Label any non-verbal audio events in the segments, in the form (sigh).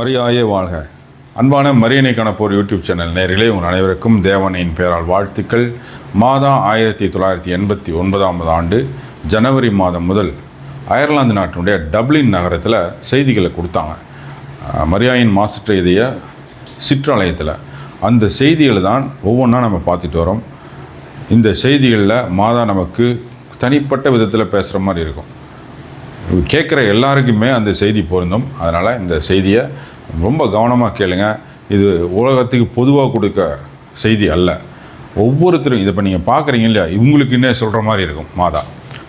மரியாயே வாழ்க. அன்பான மரியணை கணப்போர் யூடியூப் சேனல் நேரிலே உங்கள் அனைவருக்கும் தேவனையின் பெயரால் வாழ்த்துக்கள். மாதா ஆயிரத்தி தொள்ளாயிரத்தி எண்பத்தி ஒன்பதாம் ஆண்டு ஜனவரி மாதம் முதல் அயர்லாந்து நாட்டினுடைய டப்ளின் நகரத்தில் செய்திகளை கொடுத்தாங்க. மரியாயின் மாசற்ற இதய சிற்றாலயத்தில். அந்த செய்திகளை தான் ஒவ்வொன்றா நம்ம பார்த்துட்டு வரோம். இந்த செய்திகளில் மாதா நமக்கு தனிப்பட்ட விதத்தில் பேசுகிற மாதிரி இருக்கும். கேட்குற எல்லாருக்குமே அந்த செய்தி பொருந்தும். அதனால் இந்த செய்தியை ரொம்ப கவனமாக கேளுங்க. இது உலகத்துக்கு பொதுவாக கொடுக்க செய்தி அல்ல. ஒவ்வொருத்தரும் இதை இப்போ நீங்கள் பார்க்குறீங்க இல்லையா? இவங்களுக்குன்னே சொல்கிற மாதிரி இருக்கும் மாதா.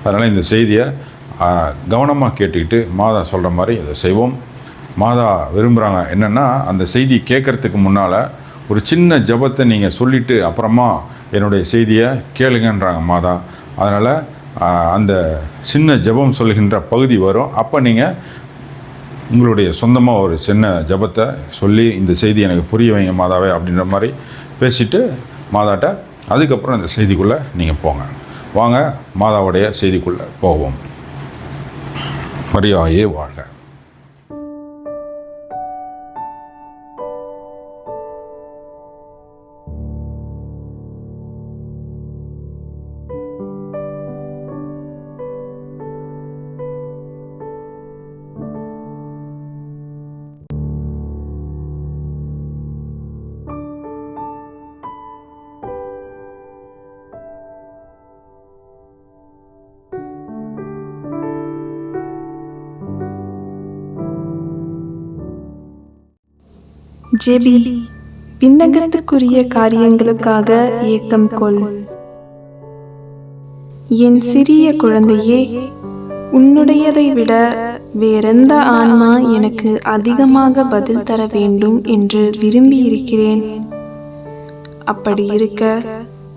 அதனால் இந்த செய்தியை கவனமாக கேட்டுக்கிட்டு மாதா சொல்கிற மாதிரி இதை செய்வோம். மாதா விரும்புகிறாங்க என்னென்னா அந்த செய்தி கேட்குறதுக்கு முன்னால் ஒரு சின்ன ஜபத்தை நீங்கள் சொல்லிவிட்டு அப்புறமா என்னுடைய செய்தியை கேளுங்கன்றாங்க மாதா. அதனால் அந்த சின்ன ஜெபம் சொல்கின்ற பகுதி வரும். அப்போ நீங்கள் உங்களுடைய சொந்தமாக ஒரு சின்ன ஜெபத்தை சொல்லி இந்த செய்தி எனக்கு புரிய வைங்க மாதாவே அப்படின்ற மாதிரி பேசிட்டு மாதாட்ட அதுக்கப்புறம் இந்த செய்திக்குள்ளே நீங்கள் போங்க. வாங்க மாதாவுடைய செய்திக்குள்ளே போவோம். மரியாயே வாழ்க. ஜெபி விண்ணகத்துக்குரிய காரியங்களுக்காக ஏக்கம் கொள். என் சிறிய குழந்தையே உன்னுடையதை விட வேறெந்த ஆன்மா எனக்கு அதிகமாக பதில் தர வேண்டும் என்று விரும்பி இருக்கிறேன் அப்படி இருக்க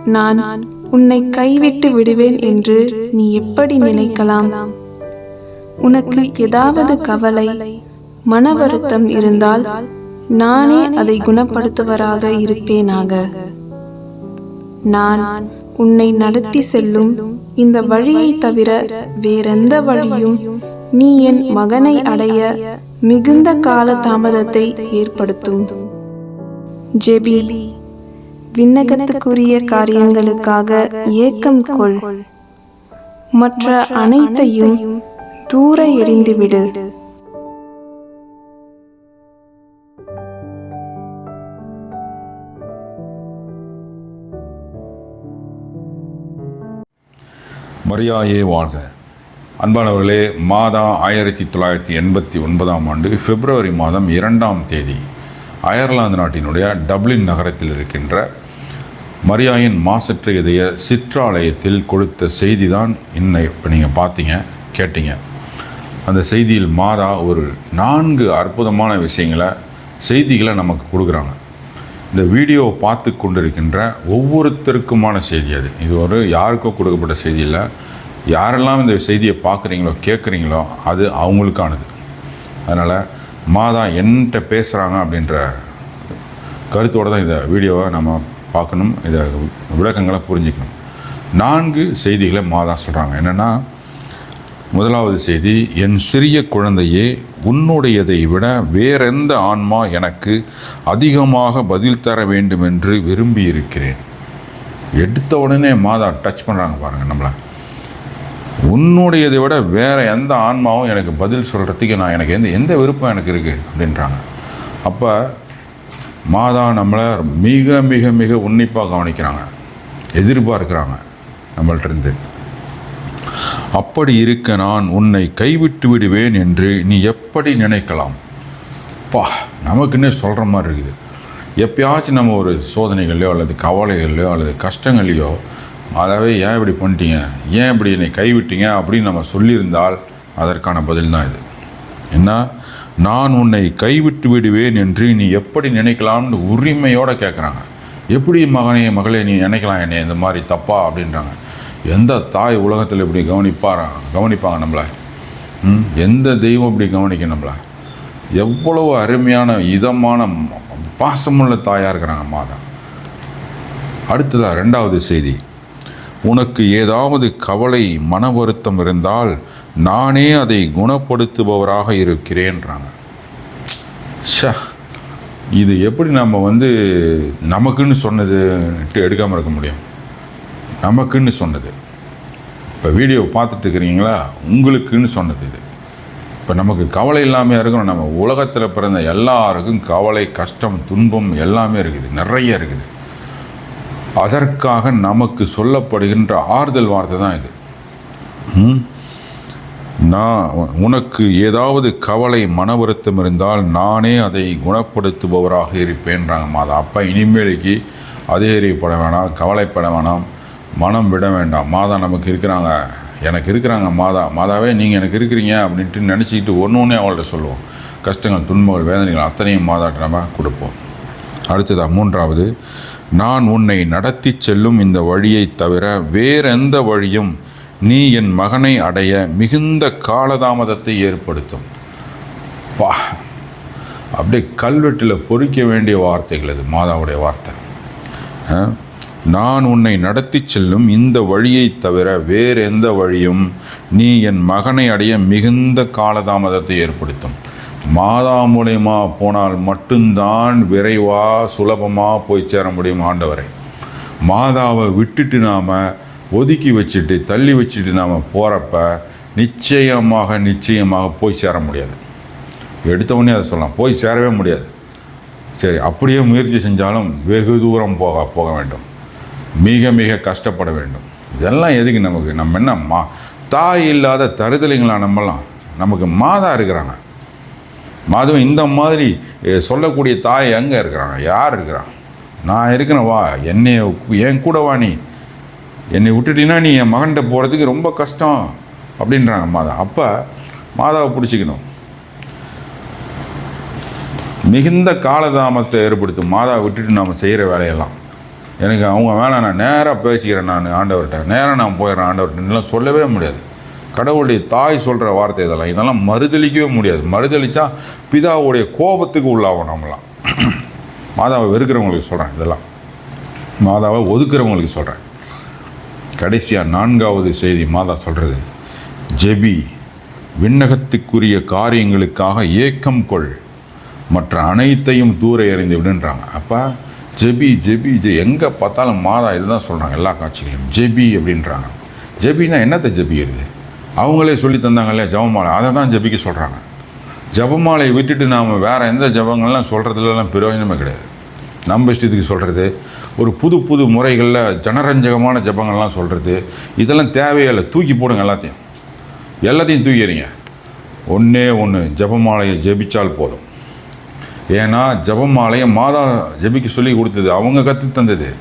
நான் உன்னை கைவிட்டு விடுவேன் என்று நீ எப்படி நினைக்கலாம்? உனக்கு ஏதாவது கவலை மன வருத்தம் இருந்தால் நானே அதை குணப்படுத்துவராக இருப்பேனாக. நான் உன்னை நடத்தி செல்லும் இந்த வழியை தவிர வேறெந்த வழியும் நீ என் மகனை அடைய மிகுந்த கால தாமதத்தை ஏற்படுத்தும். ஜெபி விண்ணகத்துக்குரிய காரியங்களுக்காக ஏக்கம் கொள். மற்ற அனைத்தையும் தூர எறிந்துவிடு. மரியாயே வாழ்க. அன்பானவர்களே மாதா ஆயிரத்தி தொள்ளாயிரத்தி எண்பத்தி ஒன்பதாம் ஆண்டு பிப்ரவரி மாதம் இரண்டாம் தேதி அயர்லாந்து நாட்டினுடைய டப்ளின் நகரத்தில் இருக்கின்ற மரியாயின் மாசற்ற இதய சிற்றாலயத்தில் கொடுத்த செய்தி தான் இன்னை இப்போ நீங்கள் பார்த்தீங்க கேட்டீங்க. அந்த செய்தியில் மாதா ஒரு நான்கு அற்புதமான விஷயங்களை செய்திகளை நமக்கு கொடுக்குறாங்க. இந்த வீடியோவை பார்த்து கொண்டிருக்கின்ற ஒவ்வொருத்தருக்குமான செய்தி அது. இது ஒரு யாருக்கோ கொடுக்கப்பட்ட செய்தி இல்லை. யாரெல்லாம் இந்த செய்தியை பார்க்குறீங்களோ கேட்குறீங்களோ அது அவங்களுக்கானது. அதனால் மாதா என்கிட்ட பேசுகிறாங்க அப்படின்ற கருத்தோடு தான் இந்த வீடியோவை நம்ம பார்க்கணும். இதை விளக்கங்களை புரிஞ்சுக்கணும். நான்கு செய்திகளை மாதா சொல்கிறாங்க என்னென்னா முதலாவது செய்தி என் சிறிய குழந்தையே உன்னுடையதை விட வேறெந்த ஆன்மா எனக்கு அதிகமாக பதில் தர வேண்டும் என்று விரும்பி இருக்கிறேன் எடுத்த உடனே மாதா டச் பண்ணுறாங்க பாருங்கள் நம்மளை. உன்னுடையதை விட வேறு எந்த ஆன்மாவும் எனக்கு பதில் சொல்கிறதுக்கு நான் எனக்கு எந்த எந்த விருப்பம் எனக்கு இருக்குது அப்படின்றாங்க. அப்போ மாதா நம்மளை மிக மிக மிக உன்னிப்பாக கவனிக்கிறாங்க. எதிர்பார்க்குறாங்க நம்மள்கிட்டருந்து அப்படி இருக்க நான் உன்னை கைவிட்டு விடுவேன் என்று நீ எப்படி நினைக்கலாம்? பா நமக்குன்னே சொல்கிற மாதிரி இருக்குது. எப்பயாச்சும் நம்ம ஒரு சோதனைகள்லையோ அல்லது கவலைகள்லையோ அல்லது கஷ்டங்கள்லையோ அதாவது ஏன் இப்படி பண்ணிட்டீங்க? ஏன் இப்படி என்னை கைவிட்டீங்க? அப்படின்னு நம்ம சொல்லியிருந்தால் அதற்கான பதில் தான் இது. என்ன? நான் உன்னை கைவிட்டு விடுவேன் என்று நீ எப்படி நினைக்கலாம்னு உரிமையோடு கேட்குறாங்க எப்படி மகனே மகளே நீ நினைக்கலாம் என்னை இந்த மாதிரி தப்பா? அப்படின்றாங்க. எந்த தாய் உலகத்தில் இப்படி கவனிப்பாரா? கவனிப்பாங்க நம்மளை. ம்? எந்த தெய்வம் இப்படி கவனிக்கும் நம்மளை? எவ்வளவு அருமையான இதமான பாசமுள்ள தாயாக இருக்கிறாங்க மாதா அடுத்ததாக ரெண்டாவது செய்தி. உனக்கு ஏதாவது கவலை மன வருத்தம் இருந்தால் நானே அதை குணப்படுத்துபவராக இருக்கிறேன்றாங்க. ஷா இது எப்படி நம்ம வந்து நமக்குன்னு சொன்னது எடுக்காமல் இருக்க முடியும்? நமக்குன்னு சொன்னது. இப்போ வீடியோ பார்த்துட்டு இருக்கிறீங்களா உங்களுக்குன்னு சொன்னது இது. இப்போ நமக்கு கவலை இல்லாமல் இருக்கணும். நம்ம உலகத்தில் பிறந்த எல்லாருக்கும் கவலை கஷ்டம் துன்பம் எல்லாமே இருக்குது. நிறைய இருக்குது. அதற்காக நமக்கு சொல்லப்படுகின்ற ஆறுதல் வார்த்தை தான் இது. நான் உனக்கு ஏதாவது கவலை மன வருத்தம் இருந்தால் நானே அதை குணப்படுத்துபவராக இருப்பேன்றாங்க மாதா. அப்போ இனிமேலுக்கு அதிகரிப்பட வேணாம் கவலைப்பட வேணாம். மனம் விட வேண்டாம். மாதா நமக்கு இருக்கிறாங்க. எனக்கு இருக்கிறாங்க மாதா. மாதாவே நீங்கள் எனக்கு இருக்கிறீங்க அப்படின்ட்டு நினச்சிக்கிட்டு ஒன்று ஒன்றே அவங்கள்ட்ட சொல்லுவோம். கஷ்டங்கள் துன்பங்கள் வேதனைகள் அத்தனையும் மாதாட்ட நம்ம கொடுப்போம். அடுத்ததாக மூன்றாவது நான் உன்னை நடத்தி செல்லும் இந்த வழியை தவிர வேறெந்த வழியும் நீ என் மகனை அடைய மிகுந்த காலதாமதத்தை ஏற்படுத்தும். வா. அப்படியே கல்வெட்டில் பொறிக்க வேண்டிய வார்த்தைகள் இது மாதாவுடைய வார்த்தை. ஆ? நான் உன்னை நடத்தி செல்லும் இந்த வழியைத் தவிர வேறு எந்த வழியும் நீ என் மகனை அடைய மிகுந்த காலதாமதத்தை ஏற்படுத்தும். மாதா மூலயமா போனால் மட்டும்தான் விரைவாக சுலபமாக போய் சேர முடியும் ஆண்டவரை. மாதாவை விட்டுட்டு நாம் ஒதுக்கி வச்சுட்டு தள்ளி வச்சுட்டு நாம் போகிறப்ப நிச்சயமாக நிச்சயமாக போய் சேர முடியாது. எடுத்தவொடனே அதை சொல்லலாம். போய் சேரவே முடியாது. சரி அப்படியே முயற்சி செஞ்சாலும் வெகு தூரம் போக போக வேண்டும். மிக மிக கஷ்டப்பட வேண்டும். இதெல்லாம் எதுக்கு நமக்கு? நம்ம என்ன மா தாய் இல்லாத தருதலைங்களா நம்மலாம் நமக்கு மாதா இருக்கிறாங்க. அதுவும் இந்த மாதிரி சொல்லக்கூடிய தாய் எங்கே இருக்கிறாங்க? யார் இருக்கிறான் நான் இருக்கிறேன் வா என்னை என் கூட வா நீ. என்னை விட்டுட்டீங்கன்னா நீ என் மகன்கிட்ட போகிறதுக்கு ரொம்ப கஷ்டம் அப்படின்றாங்க மாதா. அப்போ மாதாவை பிடிச்சிக்கணும். மிகுந்த காலதாமத்தை ஏற்படுத்தும். மாதாவை விட்டுட்டு நாம் செய்கிற வேலையெல்லாம். எனக்கு அவங்க வேணாம் நான் நேராக பேசிக்கிறேன் நான் ஆண்டவர்கிட்ட. நேராக நான் போயிடுறேன் ஆண்டவர்கிட்டலாம் சொல்லவே முடியாது. கடவுளுடைய தாய் சொல்கிற வார்த்தை இதெல்லாம். இதெல்லாம் மறுதளிக்கவே முடியாது. மறுதளித்தா பிதாவுடைய கோபத்துக்கு உள்ளாகும் நம்மளாம் (clears throat) மாதாவை வெறுக்கிறவங்களுக்கு சொல்கிறேன் இதெல்லாம். மாதாவை ஒதுக்குறவங்களுக்கு சொல்கிறேன் கடைசியாக நான்காவது செய்தி மாதா சொல்கிறது ஜெபி விண்ணகத்துக்குரிய காரியங்களுக்காக ஏக்கம் கொள். மற்ற அனைத்தையும் தூர எறிந்து விடுன்றாங்க. அப்போ ஜெபி ஜெபி ஜெ எங்கே பார்த்தாலும் மாதா இதுதான் சொல்கிறாங்க எல்லா காட்சிகளையும். ஜெபி அப்படின்றாங்க. ஜெபின்னா என்னத்தை ஜெபிக்கிறது அவங்களே சொல்லி தந்தாங்கல்ல ஜெபமாலை. அதை தான் ஜெபிக்க சொல்கிறாங்க ஜபமாலை விட்டுட்டு நாம் வேறு எந்த ஜெபங்கள்லாம் சொல்கிறதுலலாம் பிரயோஜனமே கிடையாது. நம்ம இஷ்டத்துக்கு சொல்கிறது ஒரு புது புது முறைகளில் ஜனரஞ்சகமான ஜெபங்கள்லாம் சொல்கிறது இதெல்லாம் தேவையில்லை தூக்கி போடுங்க எல்லாத்தையும். எல்லாத்தையும் தூக்கிறீங்க. ஒன்றே ஒன்று ஜபமாலையை ஜெபிச்சால் போதும். ஏன்னா ஜபமாலையை மாதா ஜெபிக்க சொல்லி கொடுத்தது அவங்க கற்று தந்தது.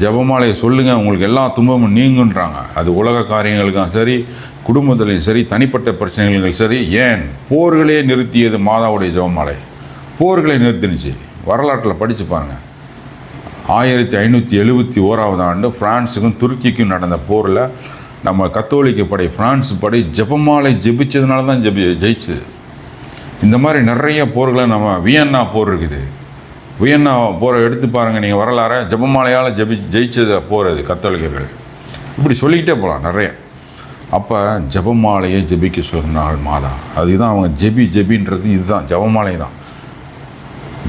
ஜெபமாலையை சொல்லுங்கள் உங்களுக்கு எல்லா துன்பமும் நீங்குன்றாங்க. அது உலக காரியங்களுக்கும் சரி குடும்பத்துலேயும் சரி தனிப்பட்ட பிரச்சனைகளுக்கும் சரி ஏன்? போர்களே நிறுத்தியது மாதாவுடைய ஜபமாலை. போர்களை நிறுத்தினுச்சு. வரலாற்றில் படித்து பாருங்கள் ஆயிரத்தி ஐநூற்றி எழுபத்தி ஓராவது ஆண்டு ஃப்ரான்ஸுக்கும் துருக்கிக்கும் நடந்த போரில் நம்ம கத்தோலிக்க படை ஃப்ரான்ஸ் படை ஜெபமாலை ஜெபிச்சதுனால தான் ஜெபி ஜெயிச்சது. இந்த மாதிரி நிறைய போர்களை நம்ம வியன்னா போர் இருக்குது. வியன்னா போரை எடுத்து பாருங்கள் நீங்கள் வரலாற ஜபமாலையால் ஜெபி ஜெயிச்சதை போர் அது கத்தோலிக்கர்கள். இப்படி சொல்லிக்கிட்டே போகலாம் நிறைய. அப்போ ஜபமாலையை ஜெபிக்க சொல்கிறாள் மாதா அதுதான் அவங்க ஜெபி ஜெபின்றது இதுதான் ஜெபமாலை தான்.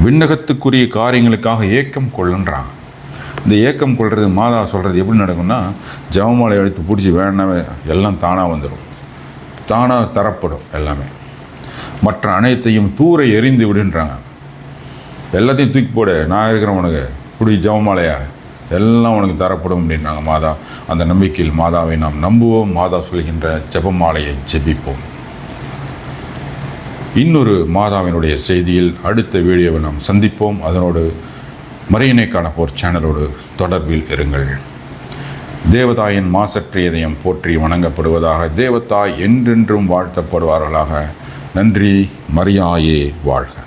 விண்ணகத்துக்குரிய காரியங்களுக்காக ஏக்கம் கொள்ளுன்றாங்க. இந்த ஏக்கம் கொள்வது மாதா சொல்கிறது எப்படி நடக்கும்னா ஜபமாலை எடுத்து பிடிச்சி வேணாமே எல்லாம் தானாக வந்துடும் தானாக தரப்படும் எல்லாமே. மற்ற அனைத்தையும் தூர எறிந்து விடுன்றாங்க எல்லாத்தையும் தூக்கி போடு நான் இருக்கிறேன் உனக்கு. குடி ஜவமாலையா எல்லாம் உனக்கு தரப்படும் அப்படின்றாங்க மாதா அந்த நம்பிக்கையில் மாதாவை நாம் நம்புவோம். மாதா சொல்கின்ற ஜெபமாலையை ஜெபிப்போம். இன்னொரு மாதாவினுடைய செய்தியில் அடுத்த வீடியோவை நாம் சந்திப்போம். அதனோடு மரியனை போர் சேனலோடு தொடர்பில் இருங்கள். தேவதாயின் மாசற்ற இதயம் போற்றி வணங்கப்படுவதாக தேவதாய் என்றென்றும் வாழ்த்தப்படுவார்களாக. நன்றி மரியாயே வாழ்க.